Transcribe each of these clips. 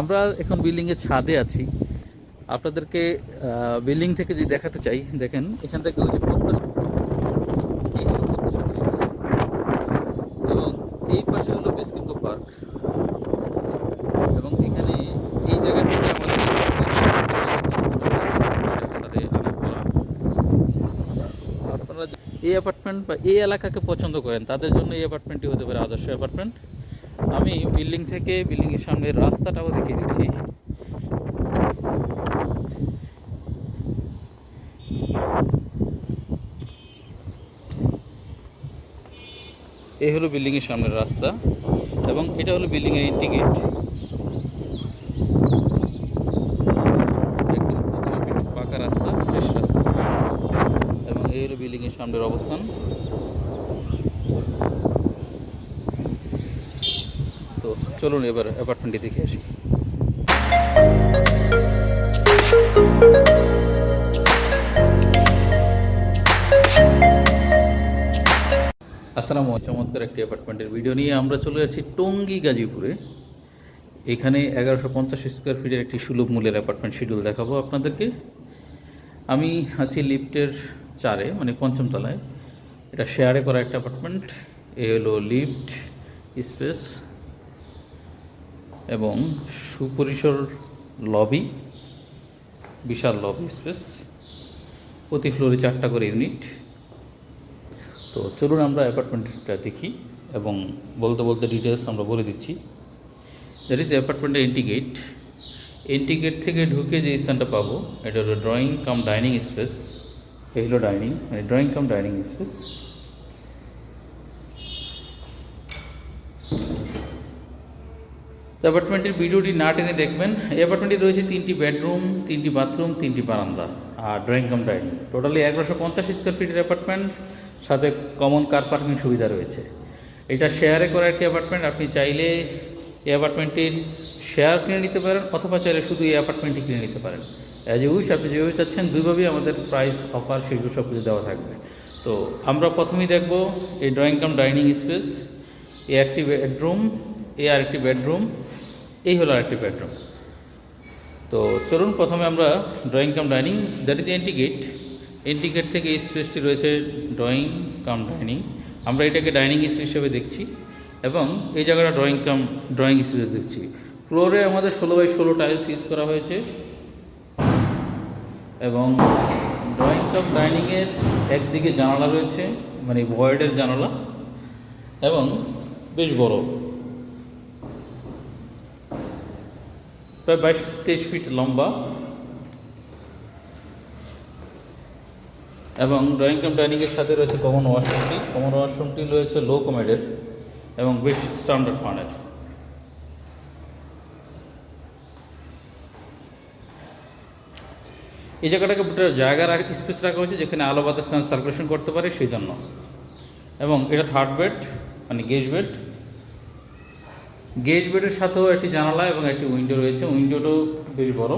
আমরা এখন বিল্ডিংয়ের ছাদে আছি। আপনাদেরকে বিল্ডিং থেকে যদি দেখাতে চাই, দেখেন, এখান থেকে ওই যে ব্রিজ। এবং এই পাশে হলো বিস্কিঙ্কো পার্ক। এবং এখানে এই জায়গা আমাদের আপনারা এই অ্যাপার্টমেন্ট বা এই এলাকাকে পছন্দ করেন, তাদের জন্য এই অ্যাপার্টমেন্টটি হতে পারে আদর্শ অ্যাপার্টমেন্ট আমি বিল্ডিং থেকে বিল্ডিংয়ের সামনে রাস্তাটাও দেখিয়ে দিচ্ছি। এই হলো বিল্ডিংয়ের সামনের রাস্তা এবং এটা হলো বিল্ডিংয়ের এন্ট্রি গেট পাকা রাস্তা, ফ্রেশ রাস্তা। এবং এই হলো বিল্ডিংয়ের সামনের অবস্থান। চলুন এবার অ্যাপার্টমেন্টটি দেখে আসি। আসসালামু চমৎকার একটি অ্যাপার্টমেন্টের ভিডিও নিয়ে আমরা চলে আসছি টঙ্গী গাজীপুরে। এখানে এগারোশো পঞ্চাশ স্কোয়ার ফিটের একটি সুলভ মূল্যের অ্যাপার্টমেন্ট শিডিউল দেখাবো আপনাদেরকে। আমি আছি লিফটের চারে মানে পঞ্চম তলায়। এটা শেয়ারে করা একটা অ্যাপার্টমেন্ট এ হলো লিফট, স্পেস। এবং সুপরিসর লবি, বিশাল লবি স্পেস, প্রতি ফ্লোরে চারটা করে ইউনিট। তো চলুন আমরা অ্যাপার্টমেন্টটা দেখি এবং বলতে বলতে ডিটেলস আমরা বলে দিচ্ছি। দ্যাট ইজ অ্যাপার্টমেন্টের এন্টিগেট। এন্টিগেট থেকে ঢুকে যে স্থানটা পাবো, এটা হলো ড্রয়িং কাম ডাইনিং স্পেস এই হলো ডাইনিং মানে ড্রয়িং কাম ডাইনিং স্পেস অ্যাপার্টমেন্টের ভিডিওটি না টেনে দেখবেন এই অ্যাপার্টমেন্টে রয়েছে তিনটি বেডরুম তিনটি বাথরুম তিনটি বারান্দা আর ড্রয়িং কাম ডাইনিং টোটালি এগারোশো পঞ্চাশ স্কোয়ার ফিটের অ্যাপার্টমেন্ট সাথে কমন কার পার্কিং সুবিধা রয়েছে। এটা শেয়ারে করা একটি অ্যাপার্টমেন্ট আপনি চাইলে এই অ্যাপার্টমেন্টটির শেয়ার কিনে নিতে পারেন, অথবা চাইলে শুধু এই অ্যাপার্টমেন্টটি কিনে নিতে পারেন। অ্যাজ এ উইশ আপনি যেভাবে চাচ্ছেন, দুইভাবেই আমাদের প্রাইস অফার সেগুলো সব কিছু দেওয়া থাকবে। তো আমরা প্রথমেই দেখব এই ড্রয়িং কাম ডাইনিং স্পেস এ একটি বেডরুম এ আরেকটি বেডরুম এই হলো আরেকটি বেডরুম তো চলুন প্রথমে আমরা drawing cum dining that is এন্টিগেট এন্টিগেট থেকে এই স্পেসটি রয়েছে ড্রয়িং কাম ডাইনিং আমরা এটাকে ডাইনিং স্পেস হিসেবে দেখছি এবং এই জায়গাটা ড্রয়িং কাম ড্রয়িং স্পেস দেখছি। ফ্লোরে আমাদের ষোলো বাই ষোলো টাইলস ইউজ করা হয়েছে। এবং ড্রয়িং কাম ডাইনিংয়ের একদিকে জানালা রয়েছে মানে ভয়েডের জানালা, এবং বেশ বড়। প্রায় বাইশ, তেইশ ফিট লম্বা। এবং ড্রয়িং কাম ডাইনিংয়ের সাথে রয়েছে কমন ওয়াশরুমটি কমন ওয়াশরুমটি রয়েছে লো কমেডের এবং বেশ স্ট্যান্ডার্ড মানের এই জায়গাটাকে জায়গা স্পেস রাখা হয়েছে যেখানে আলো বাতাস সার্কুলেশন করতে পারে, সেই জন্য। এবং এটা থার্ড বেড মানে গেজ বেড গেজ বেডের সাথেও একটি জানালা এবং একটি উইন্ডো রয়েছে। উইন্ডোটাও বেশ বড়।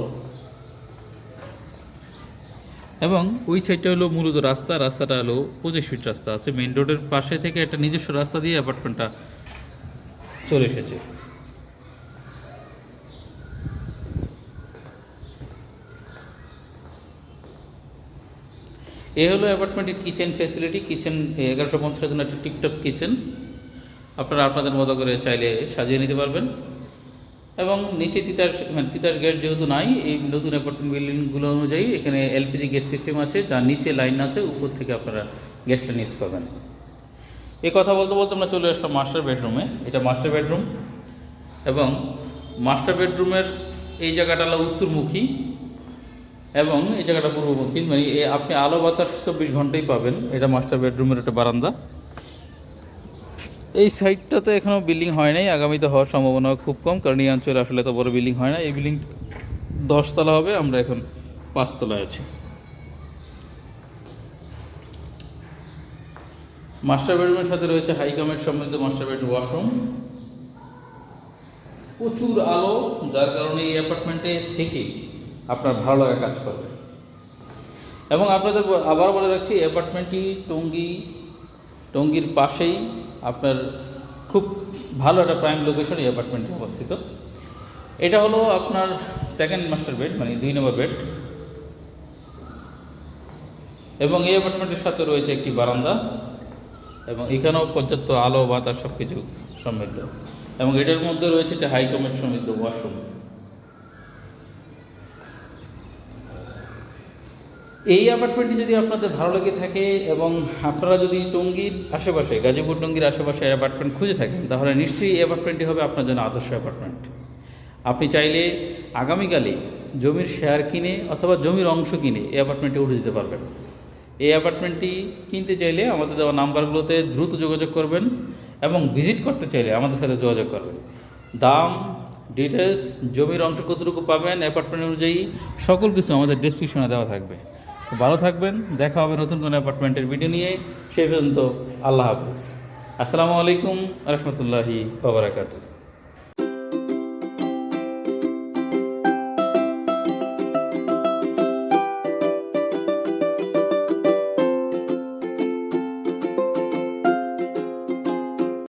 এবং ওই সাইডটা হলো মূলত রাস্তা। রাস্তাটা হলো পঁচিশ ফিট রাস্তা আছে। মেন রোডের পাশে থেকে একটা নিজস্ব রাস্তা দিয়ে অ্যাপার্টমেন্টটা চলে এসেছে। এ হলো অ্যাপার্টমেন্টের কিচেন ফেসিলিটি কিচেন এগারোশো পঞ্চাশের জন্য একটা টিপটপ কিচেন। আপনারা আপনাদের মতো করে চাইলে সাজিয়ে নিতে পারবেন। এবং নিচে তিতাস মানে তিতাস গ্যাস যেহেতু নাই, এই নতুন অ্যাপার্টমেন্ট বিল্ডিংগুলো অনুযায়ী এখানে এলপিজি গ্যাস সিস্টেম আছে, যার নিচে লাইন আছে, উপর থেকে আপনারা গ্যাসটা নিউজ করবেন এই কথা বলতে বলতে আমরা চলে আসলাম মাস্টার বেডরুমে এটা মাস্টার বেডরুম এবং মাস্টার বেডরুমের এই জায়গাটা হলো উত্তরমুখী এবং এই জায়গাটা পূর্বমুখী। মানে আপনি আলো বাতাস চব্বিশ ঘন্টাই পাবেন। এটা মাস্টার বেডরুমের একটা বারান্দা। এই সাইডটাতে এখনও বিল্ডিং হয় নাই, আগামীতে হওয়ার সম্ভাবনা খুব কম, কারণ এই অঞ্চলে আসলে তো বড় বিল্ডিং হয় না। এই বিল্ডিং দশতলা হবে, আমরা এখন পাঁচতলায় আছি। মাস্টার বেডরুমের সাথে রয়েছে হাইকামের সমৃদ্ধ মাস্টার বেডরুম ওয়াশরুম। প্রচুর আলো, যার কারণে এই অ্যাপার্টমেন্টে থেকে আপনার ভালো লাগা কাজ করবে। এবং আপনাদের আবার বলে রাখছি, অ্যাপার্টমেন্টটি টঙ্গী, টঙ্গীর পাশেই। আপনার খুব ভালো একটা প্রাইম লোকেশন এই অ্যাপার্টমেন্টে অবস্থিত। এটা হলো আপনার সেকেন্ড মাস্টার বেড মানে দুই নম্বর বেড এবং এই অ্যাপার্টমেন্টের সাথে রয়েছে একটি বারান্দা এবং এখানেও পর্যাপ্ত আলো, বাতাস সব কিছু সমৃদ্ধ। এবং এটার মধ্যে রয়েছে একটি হাইকমেট সমৃদ্ধ ওয়াশরুম এই অ্যাপার্টমেন্টটি যদি আপনাদের ভালো লেগে থাকে এবং আপনারা যদি টঙ্গীর আশেপাশে, গাজীপুর টঙ্গীর আশেপাশে অ্যাপার্টমেন্ট খুঁজে থাকেন, তাহলে নিশ্চয়ই এই অ্যাপার্টমেন্টটি হবে আপনার জন্য আদর্শ অ্যাপার্টমেন্ট আপনি চাইলে আগামীকালে জমির শেয়ার কিনে অথবা জমির অংশ কিনে এই অ্যাপার্টমেন্টে উঠে দিতে পারবেন। এই অ্যাপার্টমেন্টটি কিনতে চাইলে আমাদের দেওয়া নাম্বারগুলোতে দ্রুত যোগাযোগ করবেন এবং ভিজিট করতে চাইলে আমাদের সাথে যোগাযোগ করবেন। দাম ডিটেলস জমির অংশ কতটুকু পাবেন অ্যাপার্টমেন্ট অনুযায়ী সকল কিছু আমাদের ডেসক্রিপশনে দেওয়া থাকবে। ভালো থাকবেন। দেখা হবে নতুন কোনো অ্যাপার্টমেন্টের ভিডিও নিয়ে। সেই পর্যন্ত আল্লাহ হাফিজ। আসসালামু আলাইকুম রহমতুল্লাহি ওবরাকাতু